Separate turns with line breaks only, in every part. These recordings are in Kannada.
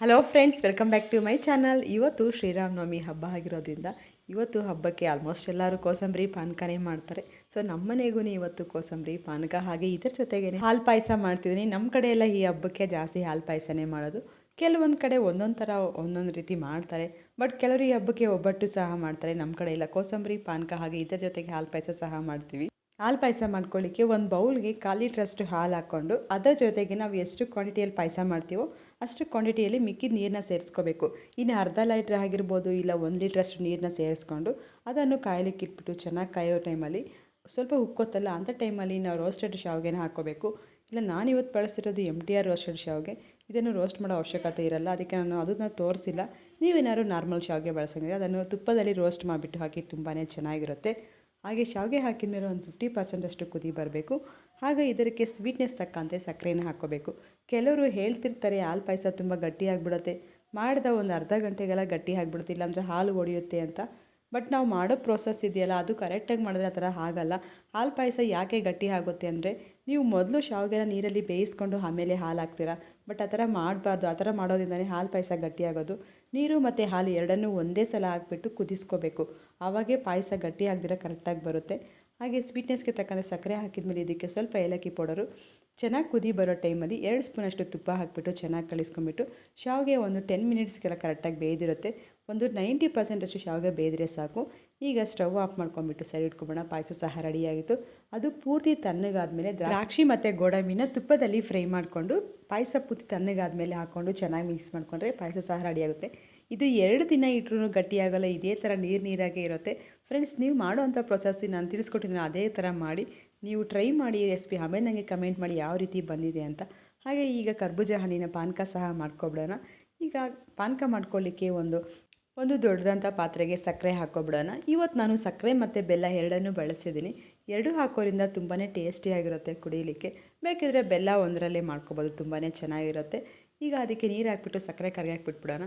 Hello friends welcome back to my channel ಇವತ್ತು ಶ್ರೀರಾಮನವಮಿ ಹಬ್ಬ ಆಗಿರೋದ್ರಿಂದ ಇವತ್ತು ಹಬ್ಬಕ್ಕೆ ಆಲ್ಮೋಸ್ಟ್ ಎಲ್ಲರೂ ಕೋಸಂಬರಿ ಪಾನಕನೇ ಮಾಡ್ತಾರೆ. ಸೊ ನಮ್ಮ ಮನೆಗೂ ಇವತ್ತು ಕೋಸಂಬರಿ ಪಾನಕ ಹಾಗೆ ಇದರ ಜೊತೆಗೆ ಹಾಲು ಪಾಯಸ ಮಾಡ್ತಿದ್ದೀನಿ. ನಮ್ಮ ಕಡೆ ಎಲ್ಲ ಈ ಹಬ್ಬಕ್ಕೆ ಜಾಸ್ತಿ ಹಾಲು ಪಾಯಸನೇ ಮಾಡೋದು. ಕೆಲವೊಂದು ಕಡೆ ಒಂದೊಂದು ಥರ ಒಂದೊಂದು ರೀತಿ ಮಾಡ್ತಾರೆ. ಬಟ್ ಕೆಲವರು ಈ ಹಬ್ಬಕ್ಕೆ ಒಬ್ಬಟ್ಟು ಸಹ ಮಾಡ್ತಾರೆ. ನಮ್ಮ ಕಡೆ ಎಲ್ಲ ಕೋಸಂಬರಿ ಪಾನಕ ಹಾಗೆ ಇದರ ಜೊತೆಗೆ ಹಾಲು ಪಾಯಸ ಸಹ ಮಾಡ್ತೀವಿ. ಹಾಲು ಪಾಯಸ ಮಾಡ್ಕೊಳ್ಳಿಕ್ಕೆ ಒಂದು ಬೌಲ್ಗೆ ಖಾಲಿ ಲೀಟ್ರಷ್ಟು ಹಾಲು ಹಾಕ್ಕೊಂಡು ಅದರ ಜೊತೆಗೆ ನಾವು ಎಷ್ಟು ಕ್ವಾಂಟಿಟಿಯಲ್ಲಿ ಪಾಯಸ ಮಾಡ್ತೀವೋ ಅಷ್ಟು ಕ್ವಾಂಟಿಟಿಯಲ್ಲಿ ಮಿಕ್ಕಿದ ನೀರನ್ನ ಸೇರಿಸ್ಕೋಬೇಕು. ಇನ್ನು ಅರ್ಧ ಲೀಟ್ರ್ ಆಗಿರ್ಬೋದು ಇಲ್ಲ ಒಂದು ಲೀಟ್ರಷ್ಟು ನೀರನ್ನ ಸೇರಿಸ್ಕೊಂಡು ಅದನ್ನು ಕಾಯಲಿಕ್ಕೆ ಇಟ್ಬಿಟ್ಟು ಚೆನ್ನಾಗಿ ಕಾಯೋ ಟೈಮಲ್ಲಿ ಸ್ವಲ್ಪ ಉಕ್ಕೋತಲ್ಲ ಅಂಥ ಟೈಮಲ್ಲಿ ನಾವು ರೋಸ್ಟೆಡ್ ಶಾವಿಗೆನ ಹಾಕ್ಕೋಬೇಕು. ಇಲ್ಲ ನಾನು ಇವತ್ತು ಬಳಸಿರೋದು ಎಂ ಟಿ ಆರ್ ರೋಸ್ಟೆಡ್ ಶಾವಿಗೆ, ಇದನ್ನು ರೋಸ್ಟ್ ಮಾಡೋ ಅವಶ್ಯಕತೆ ಇರಲ್ಲ, ಅದಕ್ಕೆ ನಾನು ಅದನ್ನು ತೋರಿಸಿಲ್ಲ. ನೀವೇನಾದ್ರು ನಾರ್ಮಲ್ ಶಾವಿಗೆ ಬಳಸಂಗಿದ್ರೆ ಅದನ್ನು ತುಪ್ಪದಲ್ಲಿ ರೋಸ್ಟ್ ಮಾಡಿಬಿಟ್ಟು ಹಾಕಿ ತುಂಬಾ ಚೆನ್ನಾಗಿರುತ್ತೆ. ಹಾಗೆ ಶಾವಿಗೆ ಹಾಕಿದ ಮೇಲೆ ಒಂದು ಫಿಫ್ಟಿ ಪರ್ಸೆಂಟಷ್ಟು ಕುದಿ ಬರಬೇಕು. ಹಾಗೆ ಇದಕ್ಕೆ ಸ್ವೀಟ್ನೆಸ್ ತಕ್ಕಂತೆ ಸಕ್ಕರೆನ ಹಾಕ್ಕೋಬೇಕು. ಕೆಲವರು ಹೇಳ್ತಿರ್ತಾರೆ, ಹಾಲು ಪಾಯಸ ತುಂಬ ಗಟ್ಟಿಯಾಗಿಬಿಡುತ್ತೆ ಮಾಡಿದ ಒಂದು ಅರ್ಧ ಗಂಟೆಗೆಲ್ಲ ಗಟ್ಟಿ ಆಗಿಬಿಡುತ್ತೆ, ಇಲ್ಲಾಂದರೆ ಹಾಲು ಒಡೆಯುತ್ತೆ ಅಂತ. ಬಟ್ ನಾವು ಮಾಡೋ ಪ್ರೋಸೆಸ್ ಇದೆಯಲ್ಲ, ಅದು ಕರೆಕ್ಟಾಗಿ ಮಾಡಿದ್ರೆ ಆ ಥರ ಆಗಲ್ಲ. ಹಾಲು ಪಾಯಸ ಯಾಕೆ ಗಟ್ಟಿ ಆಗುತ್ತೆ ಅಂದರೆ, ನೀವು ಮೊದಲು ಶಾವಿಗೆನ ನೀರಲ್ಲಿ ಬೇಯಿಸ್ಕೊಂಡು ಆಮೇಲೆ ಹಾಲು ಹಾಕ್ತೀರಾ ಬಟ್ ಆ ಥರ ಮಾಡಬಾರ್ದು. ಆ ಥರ ಮಾಡೋದ್ರಿಂದನೇ ಹಾಲು ಪಾಯಸ ಗಟ್ಟಿಯಾಗೋದು ನೀರು ಮತ್ತು ಹಾಲು ಎರಡನ್ನೂ ಒಂದೇ ಸಲ ಹಾಕ್ಬಿಟ್ಟು ಕುದಿಸ್ಕೋಬೇಕು. ಆವಾಗೇ ಪಾಯಸ ಗಟ್ಟಿ ಆಗದಿರ ಕರೆಕ್ಟಾಗಿ ಬರುತ್ತೆ. ಹಾಗೆ ಸ್ವೀಟ್ನೆಸ್ಗೆ ತಕ್ಕಂತೆ ಸಕ್ಕರೆ ಹಾಕಿದ ಮೇಲೆ ಇದಕ್ಕೆ ಸ್ವಲ್ಪ ಏಲಕ್ಕಿ ಪೌಡರು. ಚೆನ್ನಾಗಿ ಕುದಿ ಬರೋ ಟೈಮಲ್ಲಿ ಎರಡು ಸ್ಪೂನಷ್ಟು ತುಪ್ಪ ಹಾಕಿಬಿಟ್ಟು ಚೆನ್ನಾಗಿ ಕಳಿಸ್ಕೊಂಬಿಟ್ಟು ಶಾವಿಗೆ ಒಂದು ಟೆನ್ ಮಿನಿಟ್ಸ್ಗೆಲ್ಲ ಕರೆಕ್ಟಾಗಿ ಬೇಯ್ದಿರುತ್ತೆ. ಒಂದು ನೈಂಟಿ ಪರ್ಸೆಂಟಷ್ಟು ಶಾವಿಗೆ ಬೇಯ್ದರೆ ಸಾಕು. ಈಗ ಸ್ಟವ್ ಆಫ್ ಮಾಡ್ಕೊಂಬಿಟ್ಟು ಸೈಡ್ ಇಟ್ಕೊಬೋಣ. ಪಾಯಸ ಸಹ ರೆಡಿಯಾಗಿತ್ತು. ಅದು ಪೂರ್ತಿ ತಣ್ಣಗಾದ್ಮೇಲೆ ದ್ರಾಕ್ಷಿ ಮತ್ತು ಗೋಡಂಬಿನ ತುಪ್ಪದಲ್ಲಿ ಫ್ರೈ ಮಾಡಿಕೊಂಡು ಪಾಯಸ ಪೂರ್ತಿ ತಣ್ಣಗಾದ್ಮೇಲೆ ಹಾಕ್ಕೊಂಡು ಚೆನ್ನಾಗಿ ಮಿಕ್ಸ್ ಮಾಡಿಕೊಂಡ್ರೆ ಪಾಯಸ ಸಹ ರೆಡಿಯಾಗುತ್ತೆ. ಇದು ಎರಡು ದಿನ ಇಟ್ಟರು ಗಟ್ಟಿಯಾಗಲ್ಲ ಇದೇ ಥರ ನೀರು ನೀರಾಗೇ ಇರುತ್ತೆ. ಫ್ರೆಂಡ್ಸ್ ನೀವು ಮಾಡೋವಂಥ ಪ್ರೊಸೆಸ್ ನಾನು ತಿಳಿಸ್ಕೊಟ್ಟಿದ್ದೀನಿ ಅದೇ ಥರ ಮಾಡಿ. ನೀವು ಟ್ರೈ ಮಾಡಿ ರೆಸಿಪಿ ಆಮೇಲೆ ನನಗೆ ಕಮೆಂಟ್ ಮಾಡಿ ಯಾವ ರೀತಿ ಬಂದಿದೆ ಅಂತ. ಹಾಗೆ ಈಗ ಕರ್ಬೂಜ ಹಣ್ಣಿನ ಪಾನಕ ಸಹ ಮಾಡ್ಕೊಬಿಡೋಣ. ಈಗ ಪಾನಕ ಮಾಡ್ಕೊಳ್ಳಿಕ್ಕೆ ಒಂದು ಒಂದು ದೊಡ್ಡದಂಥ ಪಾತ್ರೆಗೆ ಸಕ್ಕರೆ ಹಾಕ್ಕೊಬಿಡೋಣ ಇವತ್ತು ನಾನು ಸಕ್ಕರೆ ಮತ್ತು ಬೆಲ್ಲ ಎರಡನ್ನೂ ಬಳಸಿದ್ದೀನಿ. ಎರಡು ಹಾಕೋದ್ರಿಂದ ತುಂಬಾ ಟೇಸ್ಟಿಯಾಗಿರುತ್ತೆ ಕುಡಿಯಲಿಕ್ಕೆ ಬೇಕಿದ್ರೆ ಬೆಲ್ಲ ಒಂದರಲ್ಲೇ ಮಾಡ್ಕೊಬೋದು ತುಂಬಾ ಚೆನ್ನಾಗಿರುತ್ತೆ. ಈಗ ಅದಕ್ಕೆ ನೀರು ಹಾಕ್ಬಿಟ್ಟು, ಸಕ್ಕರೆ ಕರಗಿ ಹಾಕ್ಬಿಟ್ಬಿಡೋಣ.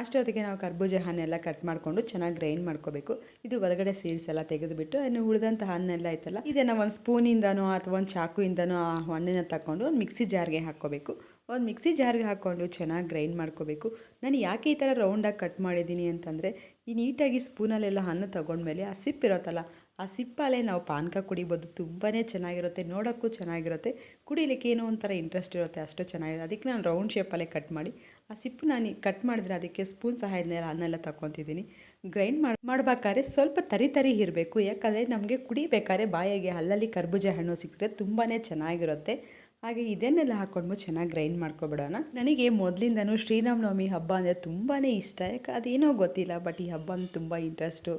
ಅಷ್ಟೊತ್ತಿಗೆ ನಾವು ಕರ್ಬೂಜ ಹಣ್ಣೆಲ್ಲ ಕಟ್ ಮಾಡಿಕೊಂಡು ಚೆನ್ನಾಗಿ ಗ್ರೈಂಡ್ ಮಾಡ್ಕೋಬೇಕು. ಇದು ಒಳಗಡೆ ಸೀಡ್ಸ್ ಎಲ್ಲ ತೆಗೆದುಬಿಟ್ಟು, ಇನ್ನು ಉಳಿದಂಥ ಹಣ್ಣೆಲ್ಲ ಐತಲ್ಲ, ಇದನ್ನು ಒಂದು ಸ್ಪೂನಿಂದನೋ ಅಥವಾ ಒಂದು ಚಾಕುಯಿಂದನೋ ಆ ಹಣ್ಣನ್ನು ತಗೊಂಡು ಒಂದು ಮಿಕ್ಸಿ ಜಾರ್ಗೆ ಹಾಕ್ಕೋಬೇಕು. ಒಂದು ಮಿಕ್ಸಿ ಜಾರ್ಗೆ ಹಾಕ್ಕೊಂಡು ಚೆನ್ನಾಗಿ ಗ್ರೈಂಡ್ ಮಾಡ್ಕೋಬೇಕು. ನಾನು ಯಾಕೆ ಈ ಥರ ರೌಂಡಾಗಿ ಕಟ್ ಮಾಡಿದ್ದೀನಿ ಅಂತಂದರೆ, ಈ ನೀಟಾಗಿ ಸ್ಪೂನಲ್ಲೆಲ್ಲ ಹಣ್ಣು ತೊಗೊಂಡ್ಮೇಲೆ ಆ ಸಿಪ್ ಇರುತ್ತಲ್ಲ ಆ ಸಿಪ್ಪಲ್ಲೇ ನಾವು ಪಾನಕ ಕುಡಿಬೋದು ತುಂಬಾ ಚೆನ್ನಾಗಿರುತ್ತೆ, ನೋಡೋಕ್ಕೂ ಚೆನ್ನಾಗಿರುತ್ತೆ. ಕುಡಿಲಿಕ್ಕೆ ಏನೋ ಒಂಥರ ಇಂಟ್ರೆಸ್ಟ್ ಇರುತ್ತೆ, ಅಷ್ಟು ಚೆನ್ನಾಗಿದೆ ಅದಕ್ಕೆ ನಾನು ರೌಂಡ್ ಶೇಪಲ್ಲೇ ಕಟ್ ಮಾಡಿ, ಆ ಸಿಪ್ಪು ನಾನು ಕಟ್ ಮಾಡಿದ್ರೆ ಅದಕ್ಕೆ ಸ್ಪೂನ್ ಸಹಾಯದಿಂದ ಅನ್ನೆಲ್ಲ ತಗೊತಿದ್ದೀನಿ ಗ್ರೈಂಡ್ ಮಾಡಿ, ಮಾಡಬೇಕಾದ್ರೆ ಸ್ವಲ್ಪ ತರಿ ತರಿ ಇರಬೇಕು. ಯಾಕಂದರೆ ನಮಗೆ ಕುಡಿಬೇಕಾದ್ರೆ ಬಾಯಿಗೆ ಅಲ್ಲಲ್ಲಿ ಕರ್ಬೂಜ ಹಣ್ಣು ಸಿಕ್ಕಿದ್ರೆ ತುಂಬಾ ಚೆನ್ನಾಗಿರುತ್ತೆ. ಹಾಗೆ ಇದನ್ನೆಲ್ಲ ಹಾಕ್ಕೊಂಡು ಚೆನ್ನಾಗಿ ಗ್ರೈಂಡ್ ಮಾಡ್ಕೊಬಿಡೋಣ. ನನಗೆ ಮೊದಲಿಂದನೂ ಶ್ರೀರಾಮನವಮಿ ಹಬ್ಬ ಅಂದರೆ ತುಂಬಾ ಇಷ್ಟ. ಯಾಕೆ ಅದೇನೋ ಗೊತ್ತಿಲ್ಲ ಬಟ್ ಈ ಹಬ್ಬ ತುಂಬ ಇಂಟ್ರೆಸ್ಟು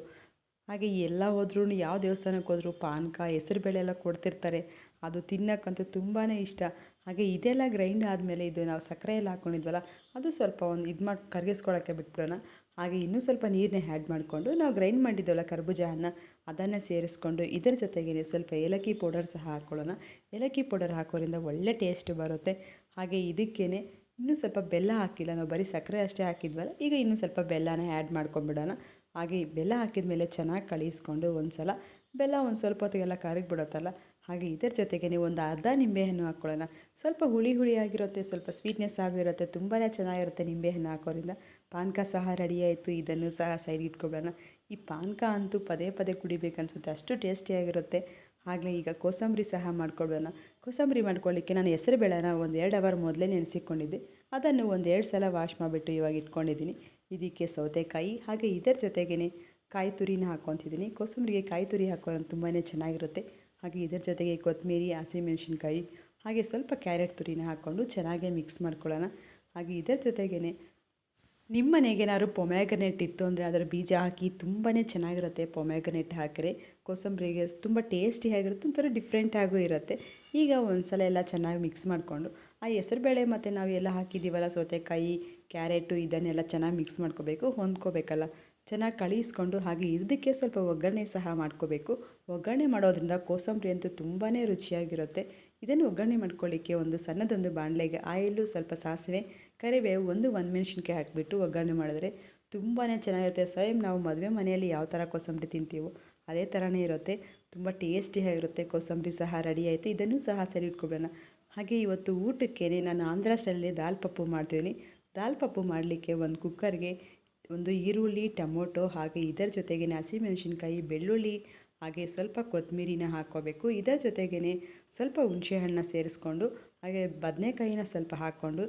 ಹಾಗೆ ಎಲ್ಲ ಹೋದ್ರೂ ಯಾವ ದೇವಸ್ಥಾನಕ್ಕೆ ಹೋದರೂ ಪಾನಕ ಹೆಸರುಬೇಳೆ ಎಲ್ಲ ಕೊಡ್ತಿರ್ತಾರೆ. ಅದು ತಿನ್ನೋಕ್ಕಂತೂ ತುಂಬಾ ಇಷ್ಟ. ಹಾಗೆ ಇದೆಲ್ಲ ಗ್ರೈಂಡ್ ಆದಮೇಲೆ ಇದು ನಾವು ಸಕ್ಕರೆ ಎಲ್ಲ ಹಾಕ್ಕೊಂಡಿದ್ವಲ್ಲ ಅದು ಸ್ವಲ್ಪ ಒಂದು ಇದು ಮಾಡಿ ಕರಗಿಸ್ಕೊಳ್ಳೋಕ್ಕೆ ಬಿಟ್ಬಿಡೋಣ. ಹಾಗೆ ಇನ್ನೂ ಸ್ವಲ್ಪ ನೀರನ್ನೇ ಆ್ಯಡ್ ಮಾಡಿಕೊಂಡು ನಾವು ಗ್ರೈಂಡ್ ಮಾಡಿದ್ವಲ್ಲ ಕರ್ಬೂಜ ಅನ್ನ, ಅದನ್ನು ಸೇರಿಸ್ಕೊಂಡು ಇದರ ಜೊತೆಗೆ ಸ್ವಲ್ಪ ಏಲಕ್ಕಿ ಪೌಡರ್ ಸಹ ಹಾಕ್ಕೊಳ್ಳೋಣ ಏಲಕ್ಕಿ ಪೌಡರ್ ಹಾಕೋದ್ರಿಂದ ಒಳ್ಳೆ ಟೇಸ್ಟ್ ಬರುತ್ತೆ. ಹಾಗೆ ಇದಕ್ಕೇ ಇನ್ನೂ ಸ್ವಲ್ಪ ಬೆಲ್ಲ ಹಾಕಿಲ್ಲ, ನಾವು ಬರೀ ಸಕ್ಕರೆ ಅಷ್ಟೇ ಹಾಕಿದ್ವಲ್ಲ, ಈಗ ಇನ್ನೂ ಸ್ವಲ್ಪ ಬೆಲ್ಲನ ಆ್ಯಡ್ ಮಾಡ್ಕೊಂಬಿಡೋಣ ಹಾಗೆ ಬೆಲ್ಲ ಹಾಕಿದ ಮೇಲೆ ಚೆನ್ನಾಗಿ ಕಳಿಸ್ಕೊಂಡು ಒಂದು ಸಲ ಬೆಲ್ಲ ಒಂದು ಸ್ವಲ್ಪ ಹೊತ್ತಿಗೆಲ್ಲ ಕರಗಿ ಬಿಡುತ್ತಲ್ಲ, ಹಾಗೆ ಇದರ ಜೊತೆಗೆ ನೀವು ಒಂದು ಅರ್ಧ ನಿಂಬೆಹಣ್ಣು ಹಾಕ್ಕೊಳ್ಳೋಣ ಸ್ವಲ್ಪ ಹುಳಿ ಹುಳಿ ಆಗಿರುತ್ತೆ, ಸ್ವಲ್ಪ ಸ್ವೀಟ್ನೆಸ್ ಆಗಿರುತ್ತೆ ತುಂಬಾ ಚೆನ್ನಾಗಿರುತ್ತೆ ನಿಂಬೆಹಣ್ಣು ಹಾಕೋದ್ರಿಂದ. ಪಾನಕ ಸಹ ರೆಡಿ ಆಯಿತು, ಇದನ್ನು ಸಹ ಸೈಡ್ ಇಟ್ಕೊಬಿಡೋಣ ಈ ಪಾನಕ ಅಂತೂ ಪದೇ ಪದೇ ಕುಡಿಬೇಕನ್ಸುತ್ತೆ, ಅಷ್ಟು ಟೇಸ್ಟಿಯಾಗಿರುತ್ತೆ ಹಾಗೆ ಈಗ ಕೋಸಂಬರಿ ಸಹ ಮಾಡ್ಕೊಡೋಣ. ಕೋಸಂಬರಿ ಮಾಡ್ಕೊಳ್ಳಿಕ್ಕೆ ನಾನು ಹೆಸರು ಬೇಳೆನ ಒಂದು ಎರಡು ಅವರ್ ಮೊದಲೇ ನೆನೆಸಿಕೊಂಡಿದ್ದೆ. ಅದನ್ನು ಒಂದು ಎರಡು ಸಲ ವಾಶ್ ಮಾಡಿಬಿಟ್ಟು ಇವಾಗ ಇಟ್ಕೊಂಡಿದ್ದೀನಿ. ಇದಕ್ಕೆ ಸೌತೆಕಾಯಿ ಹಾಗೆ ಇದರ ಜೊತೆಗೇ ಕಾಯಿ ತುರಿನ ಹಾಕ್ಕೊತಿದ್ದೀನಿ. ಕೋಸಂಬರಿಗೆ ಕಾಯಿ ತುರಿ ಹಾಕೋದು ತುಂಬಾ ಚೆನ್ನಾಗಿರುತ್ತೆ. ಹಾಗೆ ಇದರ ಜೊತೆಗೆ ಕೊತ್ತಂಬರಿ ಹಸಿಮೆಣ್ಸಿನ್ಕಾಯಿ ಹಾಗೆ ಸ್ವಲ್ಪ ಕ್ಯಾರೆಟ್ ತುರಿನ ಹಾಕ್ಕೊಂಡು ಚೆನ್ನಾಗೇ ಮಿಕ್ಸ್ ಮಾಡ್ಕೊಳ್ಳೋಣ. ಹಾಗೆ ಇದರ ಜೊತೆಗೇ ನಿಮ್ಮ ಮನೆಗೇನಾದ್ರು ಪೊಮ್ಯಾಗನೆಟ್ ಇತ್ತು ಅಂದರೆ ಅದರ ಬೀಜ ಹಾಕಿ ತುಂಬಾ ಚೆನ್ನಾಗಿರುತ್ತೆ ಪೊಮ್ಯಾಗನೆಟ್ ಹಾಕಿದ್ರೆ, ಕೋಸಂಬರಿಗೆ ತುಂಬ ಟೇಸ್ಟಿಯಾಗಿರುತ್ತೆ ಒಂಥರ ಡಿಫ್ರೆಂಟಾಗೂ ಇರುತ್ತೆ. ಈಗ ಒಂದು ಸಲ ಎಲ್ಲ ಚೆನ್ನಾಗಿ ಮಿಕ್ಸ್ ಮಾಡಿಕೊಂಡು, ಆ ಹೆಸರುಬೇಳೆ ಮತ್ತು ನಾವು ಎಲ್ಲ ಹಾಕಿದ್ದೀವಲ್ಲ ಸೌತೆಕಾಯಿ, ಕ್ಯಾರೆಟು ಇದನ್ನೆಲ್ಲ ಚೆನ್ನಾಗಿ ಮಿಕ್ಸ್ ಮಾಡ್ಕೋಬೇಕು, ಹೊಂದ್ಕೋಬೇಕಲ್ಲ. ಚೆನ್ನಾಗಿ ಕಳಿಸ್ಕೊಂಡು ಹಾಗೆ ಇದಕ್ಕೆ ಸ್ವಲ್ಪ ಒಗ್ಗರಣೆ ಸಹ ಮಾಡ್ಕೋಬೇಕು. ಒಗ್ಗರಣೆ ಮಾಡೋದ್ರಿಂದ ಕೋಸಂಬರಿ ಅಂತೂ ತುಂಬಾ ರುಚಿಯಾಗಿರುತ್ತೆ. ಇದನ್ನು ಒಗ್ಗರಣೆ ಮಾಡ್ಕೊಳ್ಳಿಕ್ಕೆ ಒಂದು ಸಣ್ಣದೊಂದು ಬಾಣಲೆಗೆ ಆಯಿಲು ಸ್ವಲ್ಪ ಸಾಸಿವೆ ಕರಿಬೇವು ಒಂದು ಒಂದು ಮೆಣಸಿನ್ಕಾಯಿ ಹಾಕಿಬಿಟ್ಟು ಒಗ್ಗರಣೆ ಮಾಡಿದ್ರೆ ತುಂಬಾ ಚೆನ್ನಾಗಿರುತ್ತೆ. ಸ್ವಯಂ ನಾವು ಮದುವೆ ಮನೆಯಲ್ಲಿ ಯಾವ ಥರ ಕೋಸಂಬರಿ ತಿಂತೀವೋ ಅದೇ ಥರನೇ ಇರುತ್ತೆ. ತುಂಬ ಟೇಸ್ಟಿಯಾಗಿರುತ್ತೆ ಕೋಸಂಬರಿ ಸಹ, ರೆಡಿ ಆಯಿತು. ಇದನ್ನು ಸಹ ಸರಿ ಇಟ್ಕೊಬಿಡೋಣ. ಹಾಗೆ ಇವತ್ತು ಊಟಕ್ಕೆ ನಾನು ಆಂಧ್ರ ಸ್ಟೈಲಲ್ಲಿ ದಾಲ್ ಪಪ್ಪು ಮಾಡ್ತಿದ್ದೀನಿ. ದಾಲ್ ಪಪ್ಪು ಮಾಡಲಿಕ್ಕೆ ಒಂದು ಕುಕ್ಕರ್ಗೆ ಒಂದು ಈರುಳ್ಳಿ, ಟೊಮೊಟೊ ಹಾಗೆ ಇದರ ಜೊತೆಗೆ ಹಸಿಮೆಣಸಿನ್ಕಾಯಿ, ಬೆಳ್ಳುಳ್ಳಿ ಹಾಗೆ ಸ್ವಲ್ಪ ಕೊತ್ತಂಬರಿನ ಹಾಕ್ಕೋಬೇಕು. ಇದರ ಜೊತೆಗೇ ಸ್ವಲ್ಪ ಹುಣಸೆಹಣ್ಣ ಸೇರಿಸ್ಕೊಂಡು, ಹಾಗೆ ಬದನೆಕಾಯಿನ ಸ್ವಲ್ಪ ಹಾಕ್ಕೊಂಡು,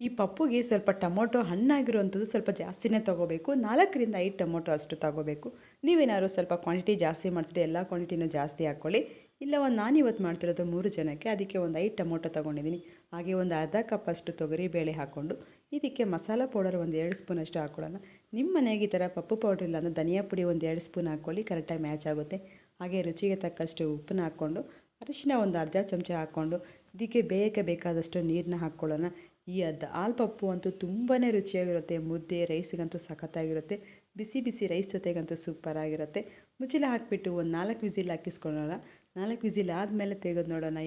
ಈ ಪಪ್ಪುಗೆ ಸ್ವಲ್ಪ ಟೊಮೊಟೊ ಹಣ್ಣಾಗಿರುವಂಥದ್ದು ಸ್ವಲ್ಪ ಜಾಸ್ತಿನೇ ತೊಗೋಬೇಕು. ನಾಲ್ಕರಿಂದ ಐದು ಟೊಮೊಟೊ ಅಷ್ಟು ತೊಗೋಬೇಕು. ನೀವೇನಾದ್ರು ಸ್ವಲ್ಪ ಕ್ವಾಂಟಿಟಿ ಜಾಸ್ತಿ ಮಾಡ್ತೀರಿ ಎಲ್ಲ ಕ್ವಾಂಟಿಟಿನೂ ಜಾಸ್ತಿ ಹಾಕ್ಕೊಳ್ಳಿ. ಇಲ್ಲ ಒಂದು ನಾನು ಇವತ್ತು ಮಾಡ್ತಿರೋದು ಮೂರು ಜನಕ್ಕೆ, ಅದಕ್ಕೆ ಒಂದು ಐದು ಟೊಮೊಟೊ ತೊಗೊಂಡಿದ್ದೀನಿ. ಹಾಗೆ ಒಂದು ಅರ್ಧ ಕಪ್ ಅಷ್ಟು ತೊಗರಿಬೇಳೆ ಹಾಕ್ಕೊಂಡು ಇದಕ್ಕೆ ಮಸಾಲ ಪೌಡರ್ ಒಂದು ಎರಡು ಸ್ಪೂನ್ ಅಷ್ಟು ಹಾಕ್ಕೊಳ್ಳೋಣ. ನಿಮ್ಮ ಮನೆಗೆ ಈ ಥರ ಪಪ್ಪು ಪೌಡ್ರ್ ಇಲ್ಲ ಅಂದರೆ ಧನಿಯಾ ಪುಡಿ ಒಂದು ಎರಡು ಸ್ಪೂನ್ ಹಾಕ್ಕೊಳ್ಳಿ, ಕರೆಕ್ಟಾಗಿ ಮ್ಯಾಚ್ ಆಗುತ್ತೆ. ಹಾಗೆ ರುಚಿಗೆ ತಕ್ಕಷ್ಟು ಉಪ್ಪನ್ನ ಹಾಕ್ಕೊಂಡು, ಅರಿಶಿನ ಒಂದು ಅರ್ಧ ಚಮಚ ಹಾಕ್ಕೊಂಡು, ಇದಕ್ಕೆ ಬೇಯಕ್ಕೆ ಬೇಕಾದಷ್ಟು ನೀರನ್ನ ಹಾಕ್ಕೊಳ್ಳೋಣ. ಈ ಅರ್ಧ ಹಾಲು ಪಪ್ಪು ಅಂತೂ ತುಂಬಾ ರುಚಿಯಾಗಿರುತ್ತೆ, ಮುದ್ದೆ, ರೈಸ್ಗಂತೂ ಸಖತ್ತಾಗಿರುತ್ತೆ, ಬಿಸಿ ಬಿಸಿ ರೈಸ್ ಜೊತೆಗಂತೂ ಸೂಪರಾಗಿರುತ್ತೆ ಮುಚ್ಚಿಲ ಹಾಕಿಬಿಟ್ಟು ಒಂದು ನಾಲ್ಕು ವಿಸಿಲ್ ಹಾಕಿಸ್ಕೊಳ್ಳೋಣ. ನಾಲ್ಕು ವಿಸಿಲ್ ಆದಮೇಲೆ ತೆಗೆದು ನೋಡೋಣ.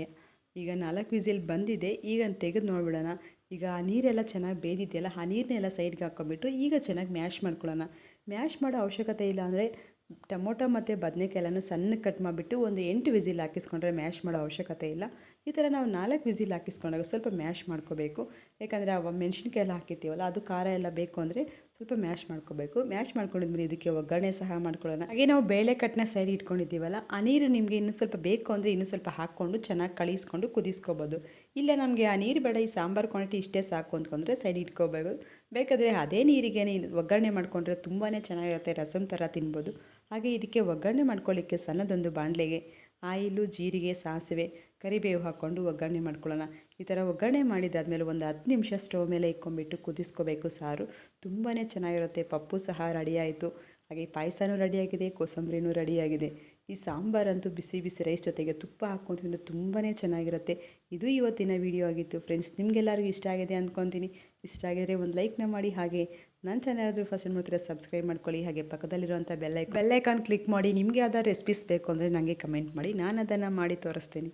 ಈಗ ನಾಲ್ಕು ವಿಸಿಲ್ ಬಂದಿದೆ, ಈಗ ತೆಗೆದು ನೋಡ್ಬಿಡೋಣ. ಈಗ ಆ ನೀರೆಲ್ಲ ಚೆನ್ನಾಗಿ ಬೇದಿದೆಯಲ್ಲ, ಆ ನೀರನ್ನೆಲ್ಲ ಸೈಡ್ಗೆ ಹಾಕ್ಕೊಂಬಿಟ್ಟು ಈಗ ಚೆನ್ನಾಗಿ ಮ್ಯಾಶ್ ಮಾಡ್ಕೊಳ್ಳೋಣ. ಮ್ಯಾಶ್ ಮಾಡೋ ಅವಶ್ಯಕತೆ ಇಲ್ಲ ಅಂದರೆ ಟೊಮೊಟೊ ಮತ್ತು ಬದನೆಕಾಯಿ ಎಲ್ಲನೂ ಸಣ್ಣಗೆ ಕಟ್ ಮಾಡಿಬಿಟ್ಟು ಒಂದು ಎಂಟು ವಿಸಿಲ್ ಹಾಕಿಸ್ಕೊಂಡ್ರೆ ಮ್ಯಾಶ್ ಮಾಡೋ ಅವಶ್ಯಕತೆ ಇಲ್ಲ. ಈ ಥರ ನಾವು ನಾಲ್ಕು ವಿಸಿಲ್ ಹಾಕಿಸ್ಕೊಂಡಾಗ ಸ್ವಲ್ಪ ಮ್ಯಾಶ್ ಮಾಡ್ಕೋಬೇಕು. ಯಾಕಂದರೆ ಆ ಮೆಣಸಿನ್ಕಾಯಿ ಎಲ್ಲ ಹಾಕಿರ್ತೀವಲ್ಲ, ಅದು ಖಾರ ಎಲ್ಲ ಬೇಕು ಅಂದರೆ ಸ್ವಲ್ಪ ಮ್ಯಾಶ್ ಮಾಡ್ಕೋಬೇಕು. ಮ್ಯಾಶ್ ಮಾಡ್ಕೊಂಡಿದ್ಮೇಲೆ ಇದಕ್ಕೆ ಒಗ್ಗರಣೆ ಸಹ ಮಾಡ್ಕೊಳ್ಳೋಣ. ಹಾಗೆ ನಾವು ಬೇಳೆ ಕಟ್ಟನ್ನ ಸೈಡ್ ಇಟ್ಕೊಂಡಿದ್ದೀವಲ್ಲ, ಆ ನೀರು ನಿಮಗೆ ಇನ್ನೂ ಸ್ವಲ್ಪ ಬೇಕು ಅಂದರೆ ಇನ್ನೂ ಸ್ವಲ್ಪ ಹಾಕ್ಕೊಂಡು ಚೆನ್ನಾಗಿ ಕಳಿಸ್ಕೊಂಡು ಕುದಿಸ್ಕೋಬೋದು. ಇಲ್ಲ ನಮಗೆ ಆ ನೀರು ಬೇಡ, ಈ ಸಾಂಬಾರು ಕ್ವಾಂಟಿಟಿ ಇಷ್ಟೇ ಸಾಕು ಅಂದ್ಕೊಂಡ್ರೆ ಸೈಡ್ ಇಟ್ಕೋಬೇಕು ಬೇಕಾದರೆ ಅದೇ ನೀರಿಗೆ ಒಗ್ಗರಣೆ ಮಾಡಿಕೊಂಡ್ರೆ ತುಂಬಾ ಚೆನ್ನಾಗಿರುತ್ತೆ ರಸಮ್ ಥರ ತಿನ್ಬೋದು. ಹಾಗೆ ಇದಕ್ಕೆ ಒಗ್ಗರಣೆ ಮಾಡ್ಕೊಳ್ಳಿಕ್ಕೆ ಸಣ್ಣದೊಂದು ಬಾಣಲೆಗೆ, ಆಯಿಲು, ಜೀರಿಗೆ, ಸಾಸಿವೆ ಕರಿಬೇವು ಹಾಕ್ಕೊಂಡು ಒಗ್ಗರಣೆ ಮಾಡ್ಕೊಳ್ಳೋಣ. ಈ ಥರ ಒಗ್ಗರಣೆ ಮಾಡಿದಾದ್ಮೇಲೆ ಒಂದು ಹತ್ತು ನಿಮಿಷ ಸ್ಟವ್ ಮೇಲೆ ಇಕ್ಕೊಂಬಿಟ್ಟು ಕುದಿಸ್ಕೋಬೇಕು ಸಾರು. ತುಂಬಾ ಚೆನ್ನಾಗಿರುತ್ತೆ. ಪಪ್ಪು ಸಹ ರೆಡಿಯಾಯಿತು ಹಾಗೆ ಪಾಯಸನೂ ರೆಡಿಯಾಗಿದೆ ಕೋಸಂಬರಿನೂ ರೆಡಿಯಾಗಿದೆ ಈ ಸಾಂಬಾರಂತೂ ಬಿಸಿ ಬಿಸಿ ರೈಸ್ ಜೊತೆಗೆ ತುಪ್ಪ ಹಾಕ್ಕೊಂಡು ತಿಂದರೆ ತುಂಬಾ ಚೆನ್ನಾಗಿರುತ್ತೆ. ಇದು ಇವತ್ತಿನ ವಿಡಿಯೋ ಆಗಿತ್ತು. ಫ್ರೆಂಡ್ಸ್ ನಿಮಗೆಲ್ಲರಿಗೂ ಇಷ್ಟ ಆಗಿದೆ ಅಂದ್ಕೊತೀನಿ. ಇಷ್ಟ ಆಗಿದ್ರೆ ಒಂದು ಲೈಕ್ನ ಮಾಡಿ. ಹಾಗೆ ನನ್ನ ಚಾನಲ್ ಆದರೂ ಫಸ್ಟ್ ನೋಡ್ತಾರೆ ಸಬ್ಸ್ಕ್ರೈಬ್ ಮಾಡ್ಕೊಳ್ಳಿ. ಹಾಗೆ ಪಕ್ಕದಲ್ಲಿರುವಂಥ ಬೆಲ್ಲೈಕ್ ಬೆಲ್ಲೈಕಾನ್ ಕ್ಲಿಕ್ ಮಾಡಿ. ನಿಮಗೆ ಯಾವ್ದಾದ್ರು ರೆಸಿಪೀಸ್ ಬೇಕು ಅಂದರೆ ನನಗೆ ಕಮೆಂಟ್ ಮಾಡಿ. ನಾನು ಅದನ್ನು ಮಾಡಿ ತೋರಿಸ್ತೀನಿ.